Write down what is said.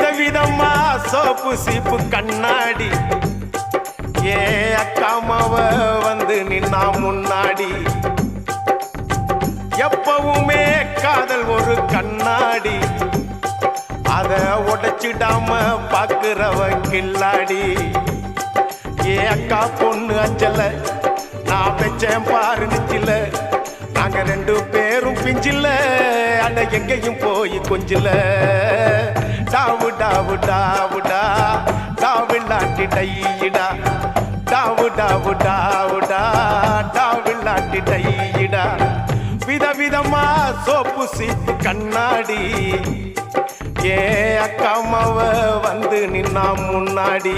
விதவிதமா சோப்பு சீப்பு கண்ணாடி. ஏ அக்காமாவ வந்து நின்னா முன்னாடி. எப்பவுமே காதல் ஒரு கண்ணாடி. அத உடைச்சிடாம பாக்குறவ கில்லாடி. ஏ அக்கா பொண்ணு அஞ்சல நான் வச்சேன் பாரு நிச்சில நாங்க ரெண்டு பேரும் பிஞ்சில அட எங்கேயும் போய் கொஞ்சில. டாவு டாவு டாவுடா டாவில்லாட்டி டையிடா. டாவு டாவு டாவுடா டாவில்லாட்டி டையிடா. விதவிதமா சோப்பு சீப்பு கண்ணாடி. ஏ அக்காமாவ வந்து நின்னா முன்னாடி.